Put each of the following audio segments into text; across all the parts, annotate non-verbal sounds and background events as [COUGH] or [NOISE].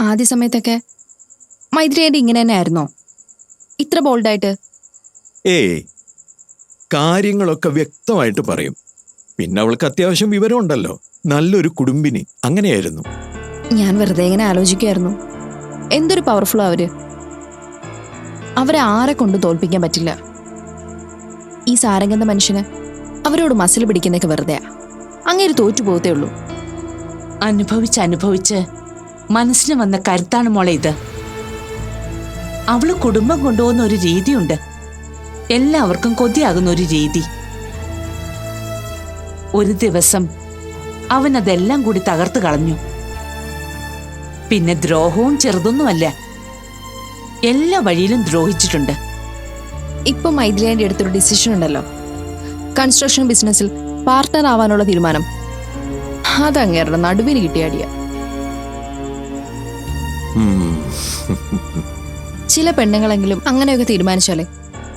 ആദ്യ സമയത്തൊക്കെ മൈത്രിയായിട്ട് ഇങ്ങനെ തന്നെ ആയിരുന്നോ? ഇത്ര ബോൾഡായിട്ട് ഏയ് കാര്യങ്ങളൊക്കെ വ്യക്തമായിട്ട് പറയും. പിന്നെ അവൾക്ക് അത്യാവശ്യം വിവരം ഉണ്ടല്ലോ നല്ലൊരു കുടുംബിനി. അങ്ങനെയായിരുന്നു. ഞാൻ വെറുതെ ഇങ്ങനെ ആലോചിക്കുമായിരുന്നു എന്തൊരു പവർഫുൾ അവർ. അവരെ ആരെ കൊണ്ട് തോൽപ്പിക്കാൻ പറ്റില്ല. ഈ സാരംഗന്ധ മനുഷ്യന് അവരോട് മസിൽ പിടിക്കുന്നൊക്കെ വെറുതെയാ. അങ്ങേര് തോറ്റു പോകത്തേ ഉള്ളൂ. അനുഭവിച്ച് അനുഭവിച്ച് മനസ്സിന് വന്ന കരുത്താണ് മോളെ ഇത്. അവൾ കുടുംബം കൊണ്ടുപോകുന്ന ഒരു രീതിയുണ്ട്. എല്ലാവർക്കും കൊതിയാകുന്ന ഒരു രീതി. ഒരു ദിവസം അവൻ അതെല്ലാം കൂടി തകർത്ത് കളഞ്ഞു. പിന്നെ ദ്രോഹവും ചെറുതൊന്നുമല്ല. എല്ലാ വഴിയിലും ദ്രോഹിച്ചിട്ടുണ്ട്. ഇപ്പൊ മൈഥിലിയാന്റെ അടുത്തൊരു ഡിസിഷൻ ഉണ്ടല്ലോ. കൺസ്ട്രക്ഷൻ ബിസിനസ്സിൽ പാർട്ട്ണർ ആവാനുള്ള തീരുമാനം. അതങ്ങേറുടെ നടുവിന് കിട്ടിയ അടിയ ഉം. [LAUGHS] ചില പെണ്ണുങ്ങളെങ്കിലും അങ്ങനെയൊക്കെ തീരുമാനിച്ചാലേ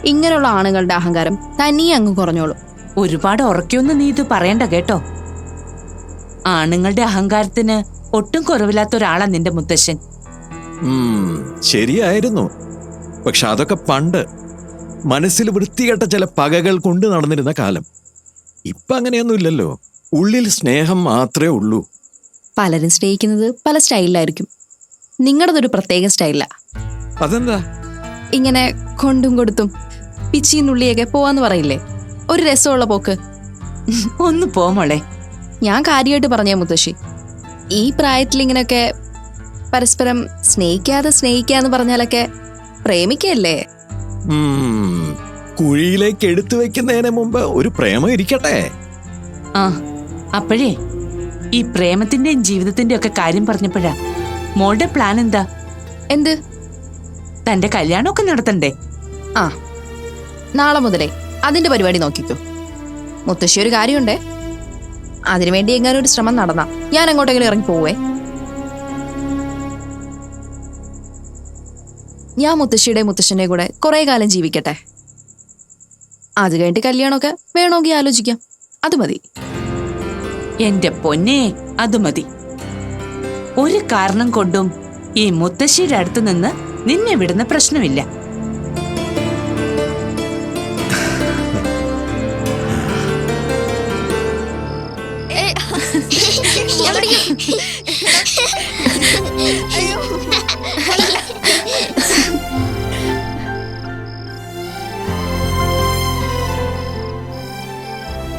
ഇങ്ങനെയുള്ള ആണുങ്ങളുടെ അഹങ്കാരം തനിയെ അങ്ങ് കുറഞ്ഞോളൂ. ഒരുപാട് ഉറക്കൊന്നും നീ ഇത് പറയണ്ട കേട്ടോ. ആണുങ്ങളുടെ അഹങ്കാരത്തിന് ഒട്ടും കുറവില്ലാത്ത ഒരാളാ നിന്റെ മുത്തശ്ശൻ. ഉം, ശരിയായിരുന്നു. പക്ഷെ അതൊക്കെ പണ്ട് മനസ്സിൽ വൃത്തികെട്ട ചില പകകൾ കൊണ്ട് നടന്നിരുന്ന കാലം. ഇപ്പൊ അങ്ങനെയൊന്നുമില്ലല്ലോ ഉള്ളിൽ സ്നേഹം മാത്രമേ ഉള്ളൂ. പലരും സ്നേഹിക്കുന്നത് പല സ്റ്റൈലിലായിരിക്കും. നിങ്ങളുടെതൊരു പ്രത്യേക സ്റ്റൈലാ. അതെന്താ? ഇങ്ങനെ കൊണ്ടും കൊടുത്തും പിച്ചിയും നുള്ളിയൊക്കെ പോവാന്ന് പറയില്ലേ? ഒരു രസമുള്ള പോക്ക്. ഒന്ന് പോ മോളെ. ഞാൻ കാര്യമായിട്ട് പറഞ്ഞേ മുത്തശ്ശി. ഈ പ്രായത്തിൽ ഇങ്ങനെയൊക്കെ പരസ്പരം സ്നേഹിക്കാതെ സ്നേഹിക്കാന്ന് പറഞ്ഞാലൊക്കെ പ്രേമിക്കല്ലേ? കുഴിയിലേക്ക് എടുത്തു വെക്കുന്നതിന് മുമ്പ് ഒരു പ്രേമം ഇരിക്കട്ടെ? ആ അപ്പോഴേ. ഈ പ്രേമത്തിന്റെയും ജീവിതത്തിന്റെയും ഒക്കെ കാര്യം പറഞ്ഞപ്പോഴാ മോളുടെ പ്ലാൻ എന്താ? എന്ത്? തന്റെ കല്യാണമൊക്കെ നടത്തണ്ടേ? ആ നാളെ മുതലേ അതിന്റെ പരിപാടി നോക്കിക്കോ. മുത്തശ്ശി ഒരു കാര്യമുണ്ടേ അതിനുവേണ്ടി എങ്ങാനും ഒരു ശ്രമം നടന്നാ. ഞാൻ അങ്ങോട്ടെങ്കിലും ഇറങ്ങി പോവേ. ഞാൻ മുത്തശ്ശിയുടെ മുത്തശ്ശന്റെ കൂടെ കുറെ കാലം ജീവിക്കട്ടെ. അത് കഴിഞ്ഞിട്ട് കല്യാണമൊക്കെ വേണമെങ്കിൽ ആലോചിക്കാം. അത് മതി. എന്റെ പൊന്നെ അത് മതി. ഒരു കാരണം കൊണ്ടും ഈ മുത്തശ്ശിയുടെ അടുത്ത് നിന്ന് നിന്നെ വിടുന്ന പ്രശ്നമില്ല.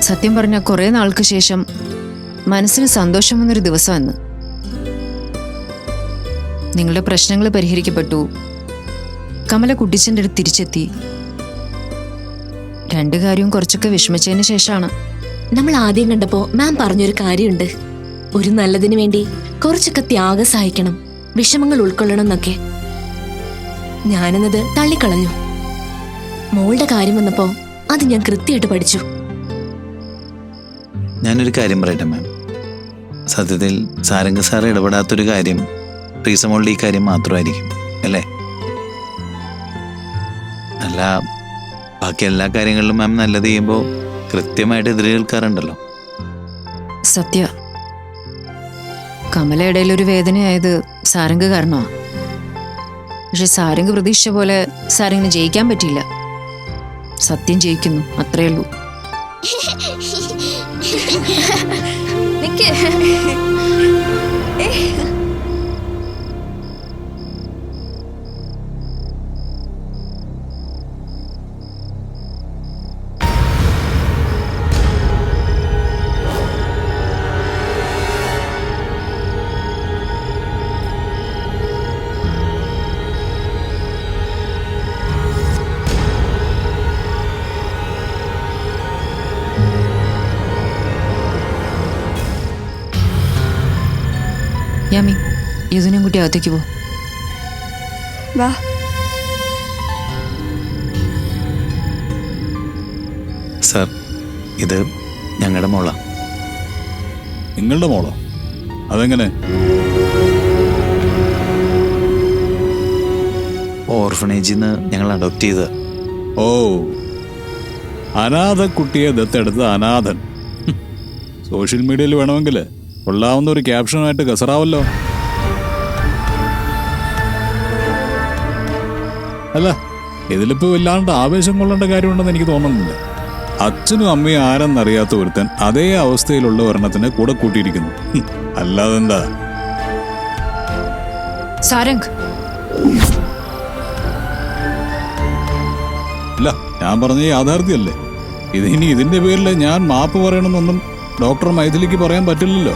സത്യം പറഞ്ഞ കുറെ നാൾക്ക് ശേഷം മനസ്സിന് സന്തോഷം വന്നൊരു ദിവസം അന്ന് നിങ്ങളുടെ പ്രശ്നങ്ങൾ പരിഹരിക്കപ്പെട്ടു. കമല കുട്ടിച്ചന്റെ അടുത്ത് തിരിച്ചെത്തി. രണ്ട് കാര്യവും കുറച്ചൊക്കെ വിഷമിച്ചതിന് ശേഷമാണ്. നമ്മൾ ആദ്യം കണ്ടപ്പോ മാം പറഞ്ഞൊരു കാര്യമുണ്ട്. ഒരു നല്ലതിന് വേണ്ടി കുറച്ചൊക്കെ ത്യാഗം സഹായിക്കണം വിഷമങ്ങൾ ഉൾക്കൊള്ളണം എന്നൊക്കെ. ഞാനെന്നത് തള്ളിക്കളഞ്ഞു. മോളുടെ കാര്യം വന്നപ്പോ അത് ഞാൻ കൃത്യമായിട്ട് പഠിച്ചു. ഞാനൊരു കാര്യം പറയട്ടെ മാം. സത്യത്തിൽ സാരംഗ സാർ ഇടപെടാത്തൊരു കാര്യം റീസമോളുടെ ഈ കാര്യം മാത്രമായിരിക്കും അല്ലേ? അല്ല ബാക്കി എല്ലാ കാര്യങ്ങളിലും മാം നല്ലത് ചെയ്യുമ്പോൾ കൃത്യമായിട്ട് എതിര് കേൾക്കാറുണ്ടല്ലോ. സത്യ. കമല ഒരു വേദനയായത് സാരംഗ് കാരണമാണ് പക്ഷെ സാരംഗ് പ്രതീക്ഷിച്ച പോലെ സാരംഗിന് ജയിക്കാൻ പറ്റിയില്ല. സത്യം ജയിക്കുന്നു അത്രയേ ഉള്ളൂ. നിക്ക്. യദുനും കുട്ടി അകത്തേക്ക് പോ. വാ. സാർ ഇത് ഞങ്ങളുടെ മോളാ. നിങ്ങളുടെ മോളോ? അതെങ്ങനെ? ഓർഫണേജിൽ നിന്ന് ഞങ്ങൾ അഡോപ്റ്റ് ചെയ്ത. ഓ അനാഥ കുട്ടിയെ ദത്തെടുത്ത അനാഥൻ. സോഷ്യൽ മീഡിയയിൽ വേണമെങ്കിൽ കൊള്ളാവുന്ന ഒരു ക്യാപ്ഷനായിട്ട് കസറാവല്ലോ. അല്ല ഇതിലിപ്പോ വല്ലാണ്ട് ആവേശം കൊള്ളേണ്ട കാര്യമുണ്ടെന്ന് എനിക്ക് തോന്നുന്നില്ല. അച്ഛനും അമ്മയും ആരെന്നറിയാത്ത ഒരുത്തൻ അതേ അവസ്ഥയിലുള്ള ഒരെണ്ണത്തിന് കൂടെ കൂട്ടിയിരിക്കുന്നു. അല്ലാതെന്താ? സാരംഗ്. അല്ല ഞാൻ പറഞ്ഞ യാഥാർത്ഥ്യല്ലേ ഇത് ഇനി ഇതിന്റെ പേരിൽ ഞാൻ മാപ്പ് പറയണമെന്നൊന്നും ഡോക്ടർ മൈഥിലിക്ക് പറയാൻ പറ്റില്ലല്ലോ.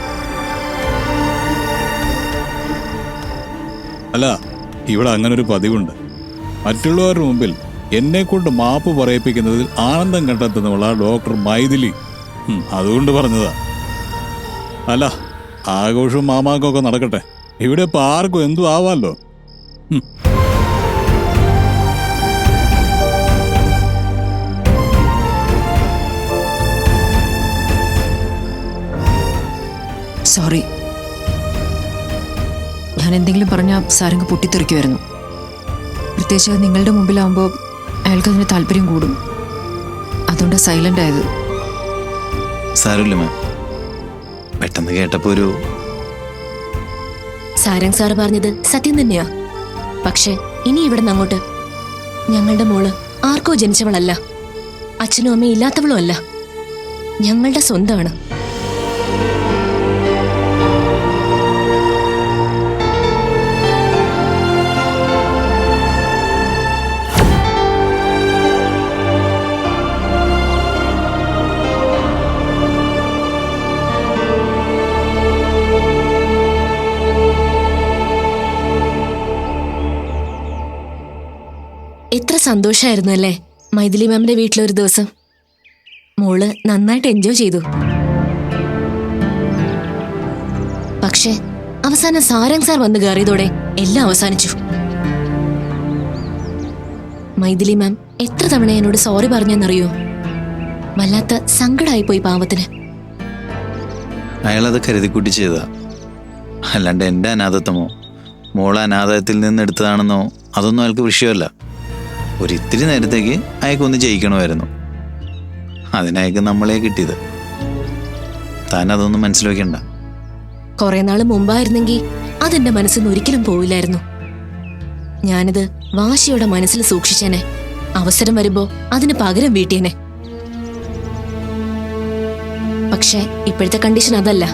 അല്ല ഇവിടെ അങ്ങനെ ഒരു പതിവുണ്ട്. മറ്റുള്ളവരുടെ മുമ്പിൽ എന്നെ കൊണ്ട് മാപ്പ് പറയിപ്പിക്കുന്നതിൽ ആനന്ദം കണ്ടെത്തുന്നവളാ ഡോക്ടർ മൈഥിലി. അതുകൊണ്ട് പറഞ്ഞതാ. അല്ല ആഘോഷവും മാമാക്കും നടക്കട്ടെ. ഇവിടെ ഇപ്പൊ ആർക്കും എന്തു ആവാമല്ലോ സോറി ഞാൻ എന്തെങ്കിലും പറഞ്ഞാൽ സാരംഗ് പൊട്ടിത്തെറിക്കുമായിരുന്നു പ്രത്യേകിച്ച് അത് നിങ്ങളുടെ മുമ്പിലാവുമ്പോൾ അയാൾക്ക് അതിന് താല്പര്യം കൂടും. അതുകൊണ്ട് സൈലന്റ് ആയത്. സാരമില്ല മാം പെട്ടെന്ന് കേട്ടപ്പോ ഒരു സാരംഗ് സാർ പറഞ്ഞത് സത്യം തന്നെയാ. പക്ഷെ ഇനി ഇവിടെ അങ്ങോട്ട് ഞങ്ങളുടെ മോൾ ആർക്കോ ജനിച്ചവളല്ല. അച്ഛനും അമ്മയും ഇല്ലാത്തവളും അല്ല. ഞങ്ങളുടെ സ്വന്തമാണ്. സന്തോഷമായിരുന്നു അല്ലേ? മൈഥിലി മാമിന്റെ വീട്ടിലൊരു ദിവസം. മോൾ നന്നായിട്ട് എൻജോയ് ചെയ്തു. പക്ഷേ അവസാനം സാരംഗ് സാർ വന്ന് കയറിയതോടെ എല്ലാം അവസാനിച്ചു. മൈഥിലി മാം എത്ര തവണ എന്നോട് സോറി പറഞ്ഞെന്നറിയോ? വല്ലാത്ത സങ്കടമായി പോയി പാവത്തിന്. അയാളത് കരുതിക്കൂട്ടി ചെയ്തതാ. അല്ലാണ്ട് എന്റെ അനാഥത്വമോ? മോളെ അനാഥത്തിൽ നിന്ന് എടുത്തതാണെന്നോ? അതൊന്നും അയാൾക്ക് വിഷയമല്ല. ഒരിത്തിരി നേരത്തേക്ക് അയാൾക്കൊന്ന് ജയിക്കണമായിരുന്നു. അതിനയക്ക് നമ്മളെ കിട്ടിയത്. താൻ അതൊന്നും മനസ്സിലാക്കണ്ട. കുറെ നാൾ മുമ്പായിരുന്നെങ്കിൽ അതെന്റെ മനസ്സിൽ നിന്ന് ഒരിക്കലും പോവില്ലായിരുന്നു. ഞാനിത് വാശിയുടെ മനസ്സിൽ സൂക്ഷിച്ചേനെ. അവസരം വരുമ്പോ അതിന് പകരം വീട്ടിയനെ. പക്ഷെ ഇപ്പോഴത്തെ കണ്ടീഷൻ അതല്ല.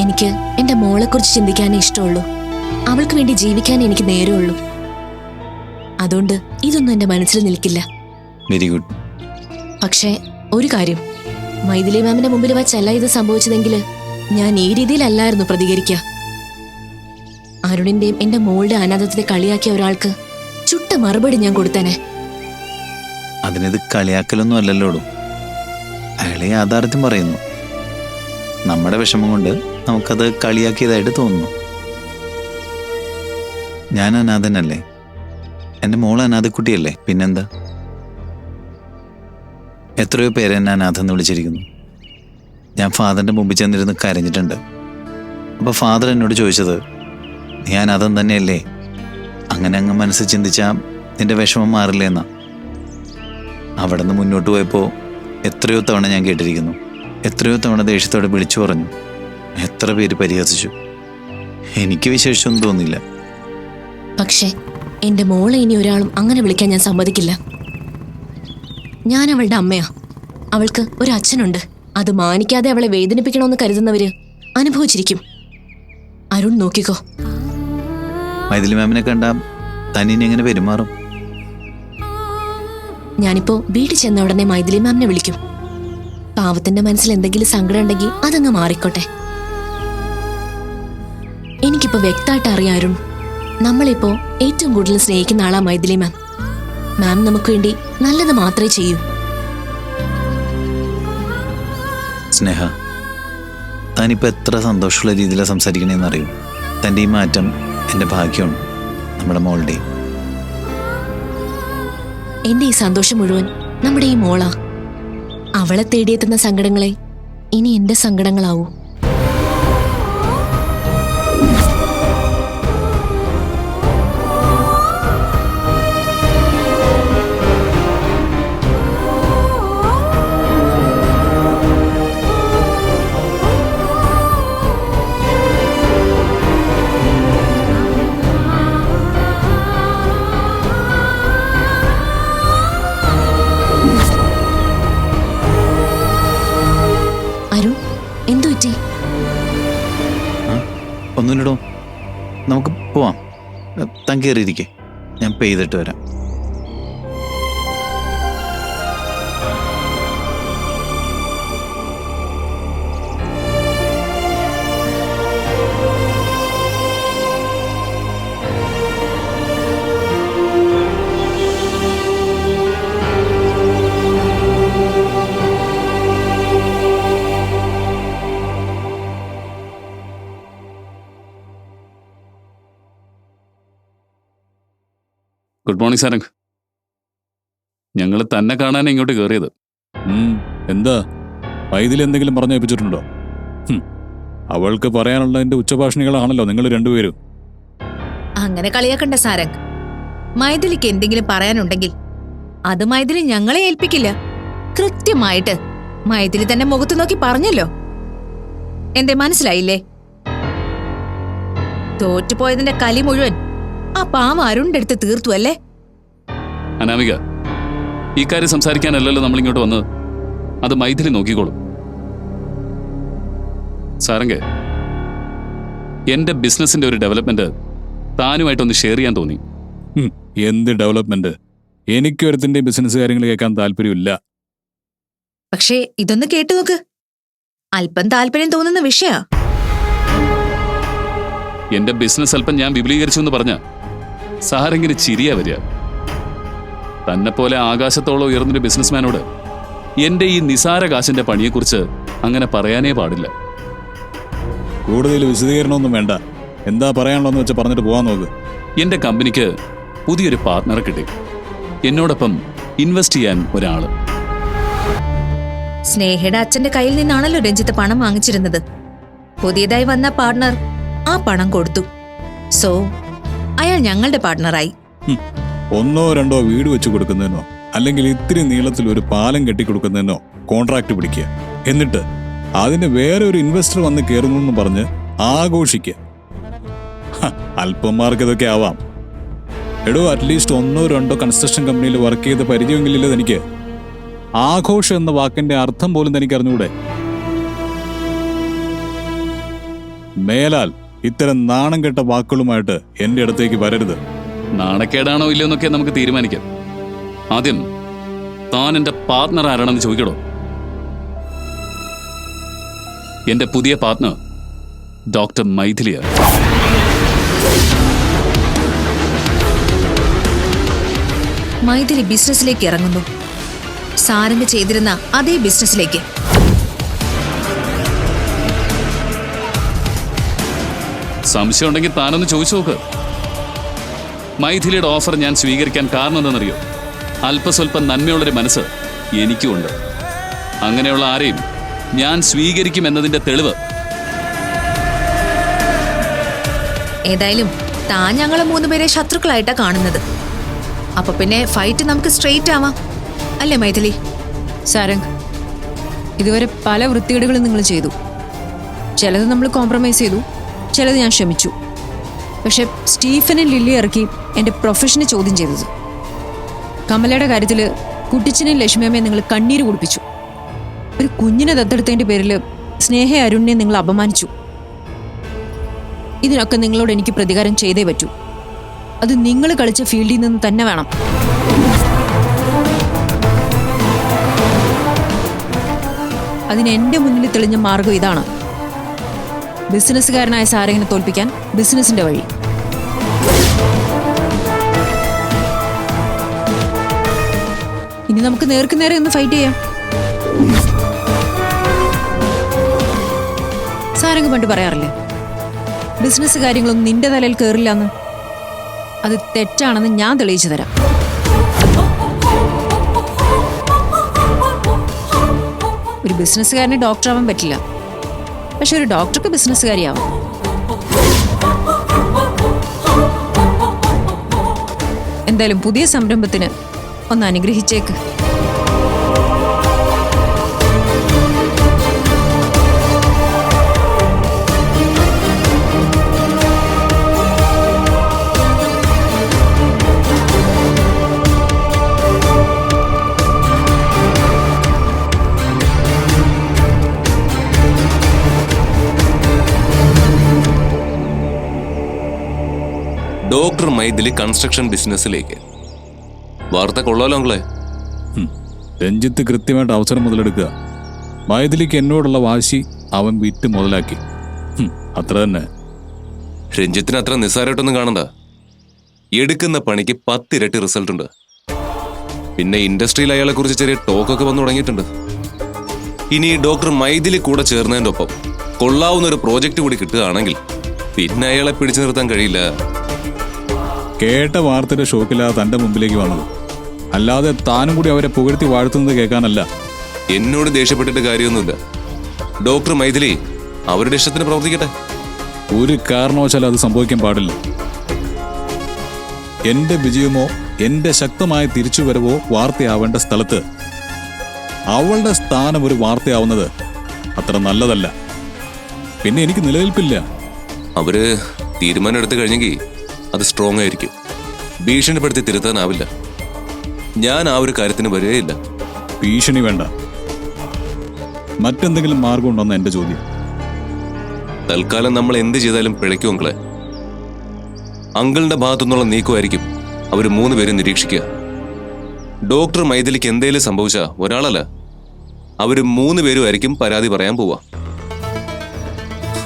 എനിക്ക് എന്റെ മോളെക്കുറിച്ച് ചിന്തിക്കാനേ ഇഷ്ടമുള്ളൂ. അവൾക്ക് വേണ്ടി ജീവിക്കാനേ എനിക്ക് നേരമുള്ളൂ. അതുകൊണ്ട് ഇതൊന്നും എന്റെ മനസ്സിൽ നിൽക്കില്ല. വെരി ഗുഡ് പക്ഷേ ഒരു കാര്യം. മൈഥിലി മാമിന്റെ മുമ്പിൽ വച്ചല്ല ഇത് സംഭവിച്ചതെങ്കിൽ ഞാൻ ഈ രീതിയിലല്ലായിരുന്നു പ്രതികരിക്കുക. അരുണിന്റെയും എന്റെ മോളുടെ അനാഥത്തെ കളിയാക്കിയ ഒരാൾക്ക് ചുട്ട മറുപടി ഞാൻ കൊടുത്തേനെ. അതിനിത് കളിയാക്കലൊന്നും അല്ലല്ലോടും അയാളെ യാഥാർത്ഥ്യം പറയുന്നു. നമ്മുടെ വിഷമം കൊണ്ട് നമുക്കത് കളിയാക്കിയതായിട്ട് തോന്നുന്നു. ഞാൻ അനാഥനല്ലേ? എന്റെ മോൾ അനാഥക്കുട്ടിയല്ലേ? പിന്നെന്താ? എത്രയോ പേരെ എന്നെ അനാഥെന്ന് വിളിച്ചിരിക്കുന്നു. ഞാൻ ഫാദറിന്റെ മുമ്പിൽ ചെന്നിരുന്ന് കരഞ്ഞിട്ടുണ്ട്. അപ്പോൾ ഫാദർ എന്നോട് ചോദിച്ചത് നീ അനാഥം തന്നെയല്ലേ? അങ്ങനെ അങ്ങ് മനസ്സ് ചിന്തിച്ചാൽ നിന്റെ വിഷമം മാറില്ലേ എന്നാ അവിടെ നിന്ന് മുന്നോട്ട് പോയപ്പോൾ എത്രയോ തവണ ഞാൻ കേട്ടിരിക്കുന്നു. എത്രയോ തവണ ദേഷ്യത്തോടെ വിളിച്ചു പറഞ്ഞു. എത്ര പേര് പരിഹസിച്ചു. എനിക്ക് വിശേഷിച്ചൊന്നും തോന്നില്ല പക്ഷേ എന്റെ മോളെ ഇനി ഒരാളും അങ്ങനെ വിളിക്കാൻ ഞാൻ സമ്മതിക്കില്ല. ഞാൻ അവളുടെ അമ്മയാ. അവൾക്ക് ഒരു അച്ഛനുണ്ട്. അത് മാനിക്കാതെ അവളെ വേദനിപ്പിക്കണമെന്ന് കരുതുന്നവര് അനുഭവിച്ചിരിക്കും. അരുൺ നോക്കിക്കോ. മൈഥിലി മാമിനെ കണ്ടാൽ തന്നിനി എങ്ങനെ പെരുമാറും? ഞാനിപ്പോ വീട്ടിൽ ചെന്ന ഉടനെ മൈഥിലി മാമിനെ വിളിക്കും. പാവത്തിന്റെ മനസ്സിൽ എന്തെങ്കിലും സങ്കടം ഉണ്ടെങ്കിൽ അതങ്ങ് മാറിക്കോട്ടെ. എനിക്കിപ്പോ വ്യക്തമായിട്ട് അറിയാം അരുൺ നമ്മളിപ്പോ ഏറ്റവും കൂടുതൽ സ്നേഹിക്കുന്ന ആളാ മൈഥിലി മാം മാം നമുക്ക് വേണ്ടി നല്ലത് മാത്രമേ ചെയ്യൂ. സ്നേഹ താനിപ്പോൾ എത്ര സന്തോഷമുള്ള രീതിയിലാണ് സംസാരിക്കണേന്ന് അറിയൂ? തന്റെ ഈ മാറ്റം എന്റെ ഭാഗ്യമാണ് നമ്മുടെ മോളുടെ. എന്റെ ഈ സന്തോഷം മുഴുവൻ നമ്മുടെ ഈ മോളാ. അവളെ തേടിയെത്തുന്ന സങ്കടങ്ങളെ ഇനി എന്റെ സങ്കടങ്ങളാവൂ. താൻ കയറിയിരിക്കെ. ഞാൻ പെയ്തിട്ട് വരാം. ഗുഡ് മോർണിംഗ് സാരംഗ് ഞങ്ങൾ തന്നെ കാണാൻ ഇങ്ങോട്ട് കയറിയത് എന്താ? മൈഥിലി എന്തെങ്കിലും പറഞ്ഞേൽപ്പിച്ചിട്ടുണ്ടോ അവൾക്ക് പറയാനുള്ളതിന്റെ ഉച്ചഭാഷണികളാണല്ലോ നിങ്ങൾ രണ്ടുപേരും. അങ്ങനെ കളിയാക്കണ്ട സാരംഗ് മൈഥിലിക്ക് എന്തെങ്കിലും പറയാനുണ്ടെങ്കിൽ അത് മൈഥിലി ഞങ്ങളെ ഏൽപ്പിക്കില്ല. കൃത്യമായിട്ട് മൈഥിലി തന്നെ മുഖത്ത് നോക്കി പറഞ്ഞല്ലോ. എന്റെ മനസ്സിലായില്ലേ? തോറ്റുപോയതിന്റെ കലി മുഴുവൻ ആ പാമ അരുണിന്റെ അടുത്ത് തീർത്തു അല്ലേ? അനാമിക ഈ കാര്യം സംസാരിക്കാനല്ലല്ലോ നമ്മൾ ഇങ്ങോട്ട് വന്നത്. അത് മൈഥിലി നോക്കിക്കോളും. സാരംഗെ എന്റെ ബിസിനസിന്റെ ഒരു ഡെവലപ്മെന്റ് താനുമായിട്ടൊന്ന് ഷെയർ ചെയ്യാൻ തോന്നി. എന്ത് ഡെവലപ്മെന്റ്? എനിക്ക് ഒരുത്തിന്റെ ബിസിനസ് കാര്യങ്ങൾ കേൾക്കാൻ താല്പര്യമില്ല. പക്ഷേ ഇതൊന്ന് കേട്ടു നോക്ക്. അല്പം താല്പര്യം തോന്നുന്ന വിഷയ. എന്റെ ബിസിനസ് അല്പം ഞാൻ വിപുലീകരിച്ചു എന്ന് പറഞ്ഞ സാരംഗിന് ചിരിയാ വരിക. തന്നെ പോലെ ആകാശത്തോളം ഉയർന്നൊരു ബിസിനസ്മാനോട് എന്റെ ഈ നിസാര കാശിന്റെ പണിയെക്കുറിച്ച് അങ്ങനെ പറയാനേ പാടില്ല. കൂടുതൽ വിശദീകരണമൊന്നും വേണ്ട. എന്താ പറയാനുള്ളതെന്ന് വെച്ചാൽ പറഞ്ഞിട്ട് പോകാൻ നോക്ക്. എന്റെ കമ്പനിക്ക് പുതിയൊരു പാർട്ട്ണറെ കിട്ടി. എന്നോടൊപ്പം ഇൻവെസ്റ്റ് ചെയ്യാൻ ഒരാൾ. സ്നേഹയുടെ അച്ഛന്റെ കയ്യിൽ നിന്നാണല്ലോ രഞ്ജിത്ത് പണം വാങ്ങിച്ചിരുന്നത്. പുതിയതായി വന്ന പാർട്ണർ ആ പണം കൊടുത്തു. സോ അയാൾ ഞങ്ങളുടെ പാർട്ണറായി ഒന്നോ രണ്ടോ വീട് വെച്ച് കൊടുക്കുന്നതിനോ അല്ലെങ്കിൽ ഇത്തിരി നീളത്തിൽ ഒരു പാലം കെട്ടി കെട്ടിക്കൊടുക്കുന്നതിനോ കോൺട്രാക്ട് പിടിക്കുക. എന്നിട്ട് അതിന് വേറെ ഒരു ഇൻവെസ്റ്റർ വന്ന് കയറുന്നു എന്ന് പറഞ്ഞ് ആഘോഷിക്കുക. അല്പന്മാർക്ക് ഇതൊക്കെ ആവാം. എടോ അറ്റ്ലീസ്റ്റ് ഒന്നോ രണ്ടോ കൺസ്ട്രക്ഷൻ കമ്പനിയിൽ വർക്ക് ചെയ്ത പരിചയമെങ്കിലില്ല തനിക്ക് ആഘോഷം എന്ന വാക്കിന്റെ അർത്ഥം പോലും തനിക്ക് അറിഞ്ഞുകൂടെ മേലാൽ ഇത്തരം നാണം കെട്ട വാക്കുകളുമായിട്ട് എന്റെ അടുത്തേക്ക് വരരുത്. നാണക്കേടാണോ ഇല്ലയോ എന്നൊക്കെ നമുക്ക് തീരുമാനിക്കാം. ആദ്യം താൻ എന്റെ പാർട്ണർ ആരാണെന്ന് ചോദിക്കടോ? എന്റെ പുതിയ പാർട്ണർ ഡോക്ടർ മൈഥിലിയ. മൈഥിലി ബിസിനസ്സിലേക്ക് ഇറങ്ങുന്നു. സാരംഗ് ചെയ്തിരുന്ന അതേ ബിസിനസ്സിലേക്ക് സംശയം ഉണ്ടെങ്കിൽ താനൊന്ന് ചോദിച്ചു നോക്ക്. മൈഥിലിയുടെ ഓഫർ ഞാൻ സ്വീകരിക്കാൻ കാരണം എന്തെന്നറിയോ അല്പസ്വല്പം നന്മയുള്ളൊരു മനസ്സ് എനിക്കുമുണ്ട് അങ്ങനെയുള്ള ആരെയും ഞാൻ സ്വീകരിക്കും എന്നതിന്റെ തെളിവ്. ഏതായാലും താൻ ഞങ്ങളെ മൂന്നുപേരെ ശത്രുക്കളായിട്ടാ കാണുന്നത്. അപ്പൊ പിന്നെ ഫൈറ്റ് നമുക്ക് സ്ട്രെയിറ്റ് ആവാം. അല്ലേ മൈഥിലി? സാരംഗ്. ഇതുവരെ പല വൃത്തികേടുകളും നിങ്ങൾ ചെയ്തു. ചിലത് നമ്മൾ കോംപ്രമൈസ് ചെയ്തു. ചിലത് ഞാൻ ക്ഷമിച്ചു. പക്ഷെ സ്റ്റീഫനും ലില്ലി ഇറക്കി എന്റെ പ്രൊഫഷനെ ചോദ്യം ചെയ്തത്. കമലയുടെ കാര്യത്തിൽ കുട്ടിച്ചനെയും ലക്ഷ്മിയമ്മയെ നിങ്ങൾ കണ്ണീര് കുടിപ്പിച്ചു ഒരു കുഞ്ഞിനെ ദത്തെടുത്തതിന്റെ പേരിൽ സ്നേഹ അരുണിനെ നിങ്ങൾ അപമാനിച്ചു. ഇതിനൊക്കെ നിങ്ങളോട് എനിക്ക് പ്രതികാരം ചെയ്തേ പറ്റൂ. അത് നിങ്ങൾ കളിച്ച ഫീൽഡിൽ നിന്ന് തന്നെ വേണം. അതിന് എന്റെ മുന്നിൽ തെളിഞ്ഞ മാർഗം ഇതാണ്. ബിസിനസ്സുകാരനായ സാരംഗിനെ തോൽപ്പിക്കാൻ ബിസിനസിന്റെ വഴി. ഇനി നമുക്ക് നേർക്ക് നേരെ ഒന്ന് ഫൈറ്റ് ചെയ്യാം. സാരംഗ് പണ്ട് പറയാറില്ലേ? ബിസിനസ് കാര്യങ്ങളൊന്നും നിന്റെ തലയിൽ കയറില്ല എന്ന് അത് തെറ്റാണെന്ന് ഞാൻ തെളിയിച്ചു തരാം. ഒരു ബിസിനസ്സുകാരന് ഡോക്ടർ ആവാൻ പറ്റില്ല. പക്ഷെ ഒരു ഡോക്ടർക്ക് ബിസിനസ്സുകാരിയാവും എന്തായാലും പുതിയ സംരംഭത്തിന് ഒന്ന് അനുഗ്രഹിച്ചേക്ക്. ഡോക്ടർ മൈഥിലി കൺസ്ട്രക്ഷൻ ബിസിനസ്സിലേക്ക്. വാർത്ത കൊള്ളാലോ അങ്ങളെ രഞ്ജിത്ത് കൃത്യമായിട്ട് അവസരം മുതലെടുക്കുക. മൈഥിലിക്ക് എന്നോടുള്ള വാശി അവൻ വിറ്റ് മുതലാക്കി. അത്ര തന്നെ. രഞ്ജിത്തിന് അത്ര നിസ്സാരമായിട്ടൊന്നും കാണണ്ട. എടുക്കുന്ന പണിക്ക് പത്തിരട്ടി റിസൾട്ട് ഉണ്ട് പിന്നെ ഇൻഡസ്ട്രിയിൽ അയാളെ കുറിച്ച് ചെറിയ ടോക്കൊക്കെ വന്നു തുടങ്ങിയിട്ടുണ്ട്. ഇനി ഡോക്ടർ മൈഥിലി കൂടെ ചേർന്നതിന്റെ ഒപ്പം കൊള്ളാവുന്ന ഒരു പ്രോജക്റ്റ് കൂടി കിട്ടുകയാണെങ്കിൽ പിന്നെ അയാളെ പിടിച്ചു നിർത്താൻ കഴിയില്ല. കേട്ട വാർത്തയുടെ ഷോക്കിലാ തന്റെ മുമ്പിലേക്ക് വന്നത്. അല്ലാതെ താനും കൂടി അവരെ പുകഴ്ത്തി വാഴ്ത്തുന്നത് കേൾക്കാനല്ല. എന്നോട് ദേഷ്യപ്പെട്ടിട്ട് കാര്യമൊന്നുമില്ല. ഡോക്ടർ മൈഥിലി അവരുടെ ഇഷ്ടത്തിന് പ്രവർത്തിക്കട്ടെ. ഒരു കാരണവശാലും അത് സംഭവിക്കാൻ പാടില്ല. എന്റെ വിജയമോ എന്റെ ശക്തമായ തിരിച്ചുവരവോ വാർത്തയാവേണ്ട സ്ഥലത്ത് അവളുടെ സ്ഥാനം ഒരു വാർത്തയാവുന്നത് അത്ര നല്ലതല്ല. പിന്നെ എനിക്ക് നിലനിൽപ്പില്ല. അവർ തീരുമാനം എടുത്തു കഴിഞ്ഞെങ്കിൽ അത് സ്ട്രോങ് ആയിരിക്കും. ഭീഷണിപ്പെടുത്തി തിരുത്താനാവില്ല. ഞാൻ ആ ഒരു കാര്യത്തിന് വരികയില്ല. ഭീഷണി വേണ്ട. മറ്റെന്തെങ്കിലും മാർഗം ഉണ്ടോന്ന് എന്റെ ചോദ്യം. തൽക്കാലം നമ്മൾ എന്ത് ചെയ്താലും പിഴയ്ക്കും അങ്കിളെ. അങ്കിളിന്റെ ഭാഗത്തുനിന്നുള്ള നീക്കമായിരിക്കും അവർ മൂന്ന് പേരും നിരീക്ഷിക്കുക. ഡോക്ടർ മൈഥിലിക്ക് എന്തേലും സംഭവിച്ച ഒരാളല്ല. അവർ മൂന്ന് പേരും ആയിരിക്കും പരാതി പറയാൻ പോവാ.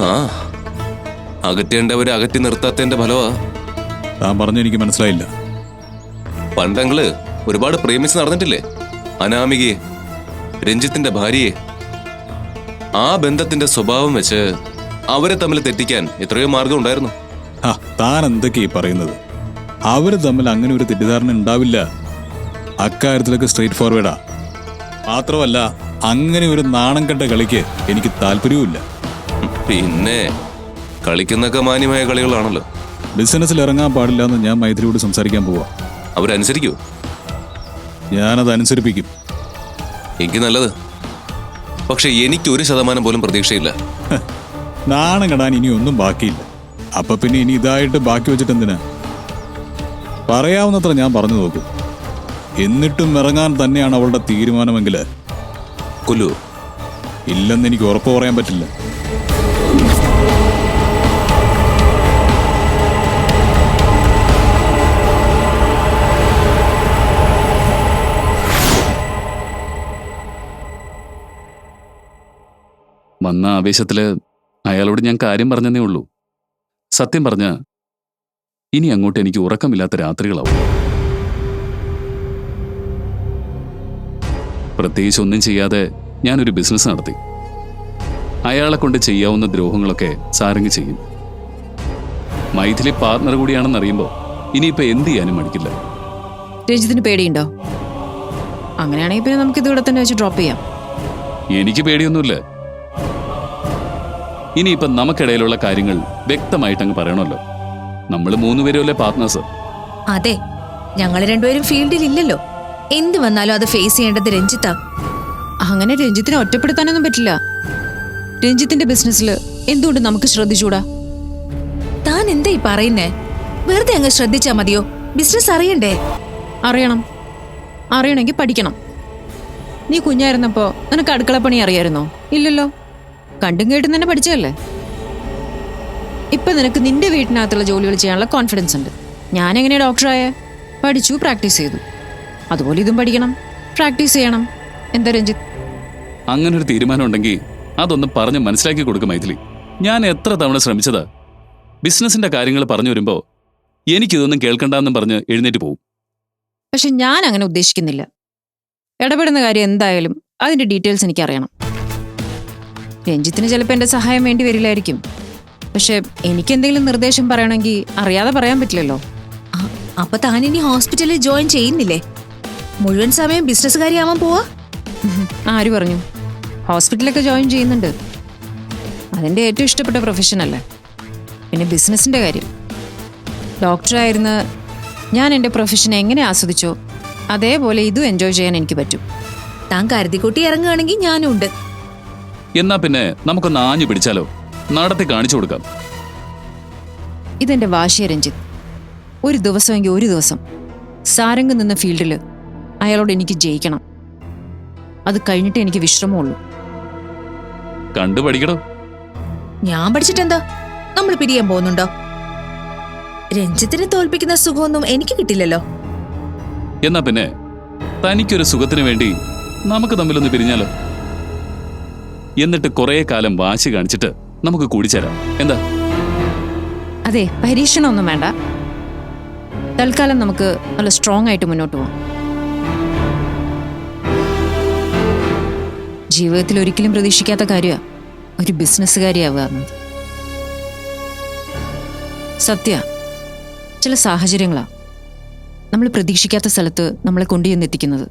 ആ അകറ്റേണ്ടവരെ അകറ്റി നിർത്താത്തതിന്റെ ഫലമാ. താൻ പറഞ്ഞു എനിക്ക് മനസ്സിലായില്ല. പണ്ടങ്ങൾ ഒരുപാട് പ്രേമിച്ച് നടന്നിട്ടില്ലേ? അനാമികയെ രഞ്ജിത്തിന്റെ ഭാര്യയെ. ആ ബന്ധത്തിന്റെ സ്വഭാവം വെച്ച് അവരെ തമ്മിൽ തെറ്റിക്കാൻ എത്രയോ മാർഗം ഉണ്ടായിരുന്നു. ആ താൻ എന്തൊക്കെയാ പറയുന്നത്? അവർ തമ്മിൽ അങ്ങനെ ഒരു തെറ്റിദ്ധാരണ ഉണ്ടാവില്ല. അക്കാര്യത്തിലൊക്കെ സ്ട്രെയിറ്റ് ഫോർവേഡാ മാത്രമല്ല അങ്ങനെ ഒരു നാണം കെട്ട കളിക്ക് എനിക്ക് താല്പര്യവുമില്ല. പിന്നെ കളിക്കുന്നൊക്കെ മാന്യമായ കളികളാണല്ലോ. ബിസിനസ്സിൽ ഇറങ്ങാൻ പാടില്ല എന്ന് ഞാൻ മൈത്രിയോട് സംസാരിക്കാൻ പോവാ. അവരനുസരിക്കോ. ഞാനത് അനുസരിപ്പിക്കും. എനിക്ക് നല്ലത്. പക്ഷെ എനിക്ക് ഒരു ശതമാനം പോലും പ്രതീക്ഷയില്ല. ഹ്, നാണം കെടാൻ ഇനി ഒന്നും ബാക്കിയില്ല. അപ്പൊ പിന്നെ ഇനി ഇതായിട്ട് ബാക്കി വെച്ചിട്ട് എന്തിനാ പറയാവുന്നത്ര ഞാൻ പറഞ്ഞു നോക്കും. എന്നിട്ടും ഇറങ്ങാൻ തന്നെയാണ് അവളുടെ തീരുമാനമെങ്കിൽ കൊല്ലു. ഇല്ലെന്ന് എനിക്ക് ഉറപ്പ് പറയാൻ പറ്റില്ല. വന്ന ആവേശത്തിൽ അയാളോട് ഞാൻ കാര്യം പറഞ്ഞതേ ഉള്ളൂ. സത്യം പറഞ്ഞ ഇനി അങ്ങോട്ട് എനിക്ക് ഉറക്കമില്ലാത്ത രാത്രികളാവും. പ്രത്യേകിച്ച് ഒന്നും ചെയ്യാതെ ഞാനൊരു ബിസിനസ് നടത്തി. അയാളെ കൊണ്ട് ചെയ്യാവുന്ന ദ്രോഹങ്ങളൊക്കെ സാരംഗ് ചെയ്യും. മൈഥിലി പാർട്ണർ കൂടിയാണെന്ന് അറിയുമ്പോൾ ഇനിയിപ്പോ എന്ത് ചെയ്യാനും മടിക്കില്ല. രഞ്ജിത്തിന് പേടിയുണ്ടോ? അങ്ങനെയാണെങ്കിൽ പിന്നെ നമുക്ക് ഇതിവിടെ തന്നെ വെച്ച് ഡ്രോപ്പ് ചെയ്യാം. എനിക്ക് പേടിയൊന്നുമില്ല. ഇനിയിപ്പം നമുക്കിടയിലുള്ള കാര്യങ്ങൾ വ്യക്തമായിട്ട് അങ്ങ് പറയണല്ലോ നമ്മൾ മൂന്നുപേരുമല്ലേ പാർട്ട്നേഴ്സ് അതെ ഞങ്ങൾ രണ്ടുപേരും ഫീൽഡിൽ ഇല്ലല്ലോ എന്ത് വന്നാലും അത് ഫേസ് ചെയ്യേണ്ടത് രഞ്ജിത്താ. അങ്ങനെ രഞ്ജിത്തിനെ ഒറ്റപ്പെടുത്താനൊന്നും പറ്റില്ല. രഞ്ജിത്തിന്റെ ബിസിനസ്സിൽ എന്തുകൊണ്ട് നമുക്ക് ശ്രദ്ധിച്ചൂടാ? താൻ എന്താ ഈ പറയുന്നേ? വെറുതെ അങ്ങ് ശ്രദ്ധിച്ചാ മതിയോ? ബിസിനസ് അറിയണ്ടേ? അറിയണം. അറിയണമെങ്കിൽ പഠിക്കണം. നീ കുഞ്ഞായിരുന്നപ്പോ നിനക്ക് അടുക്കളപ്പണി അറിയായിരുന്നോ? ഇല്ലല്ലോ. കണ്ടും കേട്ടും തന്നെ പഠിച്ചതല്ലേ? ഇപ്പൊ നിനക്ക് നിന്റെ വീട്ടിനകത്തുള്ള ജോലികൾ ചെയ്യാനുള്ള കോൺഫിഡൻസ് ഉണ്ട്. ഞാൻ എങ്ങനെയാ ഡോക്ടറായ? പഠിച്ചു പ്രാക്ടീസ് ചെയ്തു. അതുപോലെ ഇതും പഠിക്കണം പ്രാക്ടീസ് ചെയ്യണം. എന്താ രഞ്ജിത്ത്? അങ്ങനെ ഒരു തീരുമാനം ഉണ്ടെങ്കിൽ അതൊന്ന് പറഞ്ഞ് മനസ്സിലാക്കി കൊടുക്കും മൈഥിലി. ഞാൻ എത്ര തവണ ശ്രമിച്ചതാ? ബിസിനസിന്റെ കാര്യങ്ങൾ പറഞ്ഞു വരുമ്പോ എനിക്കിതൊന്നും കേൾക്കണ്ടെന്നും പറഞ്ഞ് എഴുന്നേറ്റ് പോകും പക്ഷെ ഞാൻ അങ്ങനെ ഉദ്ദേശിക്കുന്നില്ല. ഇടപെടുന്ന കാര്യം എന്തായാലും അതിന്റെ ഡീറ്റെയിൽസ് എനിക്ക് അറിയണം രഞ്ജിത്തിന് ചിലപ്പോൾ എന്റെ സഹായം വേണ്ടി വരില്ലായിരിക്കും. പക്ഷെ എനിക്ക് എന്തെങ്കിലും നിർദ്ദേശം പറയണമെങ്കിൽ അറിയാതെ പറയാൻ പറ്റില്ലല്ലോ. അപ്പൊ താൻ ഇനി ഹോസ്പിറ്റലിൽ ജോയിൻ ചെയ്യുന്നില്ലേ? മുഴുവൻ സമയം ബിസിനസ്സുകാരിയാവാൻ പോവാ? ആര് പറഞ്ഞു? ഹോസ്പിറ്റലൊക്കെ ജോയിൻ ചെയ്യുന്നുണ്ട്. അതിന്റെ ഏറ്റവും ഇഷ്ടപ്പെട്ട പ്രൊഫഷൻ അല്ലേ? പിന്നെ ബിസിനസ്സിന്റെ കാര്യം. ഡോക്ടറായിരുന്ന ഞാൻ എന്റെ പ്രൊഫഷൻ എങ്ങനെ ആസ്വദിച്ചോ അതേപോലെ ഇതും എൻജോയ് ചെയ്യാൻ എനിക്ക് പറ്റും. താൻ കരുതിക്കൂട്ടി ഇറങ്ങുകയാണെങ്കിൽ ഞാനും ഉണ്ട്. എന്നാ പിന്നെ നമുക്കൊന്ന് ആഞ്ഞു പിടിച്ചാലോ? നടത്തി കാണിച്ചു കൊടുക്കാം. ഇതെന്റെ വാശിയ രഞ്ജിത്ത്. ഒരു ദിവസമെങ്കിൽ ഒരു ദിവസം സാരംഗ് നിന്ന ഫീൽഡിൽ അയാളോട് എനിക്ക് ജയിക്കണം. അത് കഴിഞ്ഞിട്ട് എനിക്ക് വിശ്രമമുള്ളൂ. കണ്ടു പഠിക്കണോ ഞാൻ പഠിച്ചിട്ടെന്താ? നമ്മൾ പിരിയാൻ പോകുന്നുണ്ടോ? രഞ്ജിത്തിനെ തോൽപ്പിക്കുന്ന സുഖമൊന്നും എനിക്ക് കിട്ടില്ലല്ലോ. എന്നാ പിന്നെ തനിക്കൊരു സുഖത്തിന് വേണ്ടി നമുക്ക് തമ്മിലൊന്ന് പിരിഞ്ഞാലോ? എന്നിട്ട് കുറേ കാലം വാശി കാണിച്ചിട്ട് നമുക്ക് കൂടിച്ചേരാം എന്താ? അതെ പരീക്ഷണമൊന്നും വേണ്ട. തൽക്കാലം നമുക്ക് നല്ല സ്ട്രോങ് ആയിട്ട് മുന്നോട്ട് പോവാം. ജീവിതത്തിൽ ഒരിക്കലും പ്രതീക്ഷിക്കാത്ത കാര്യമാണ് ഒരു ബിസിനസ്സുകാരിയാവുക എന്നത്. സത്യ ചില സാഹചര്യങ്ങളാ. നമ്മൾ പ്രതീക്ഷിക്കാത്ത സ്ഥലത്ത് നമ്മളെ കൊണ്ടുചെന്നെത്തിക്കുന്നത്.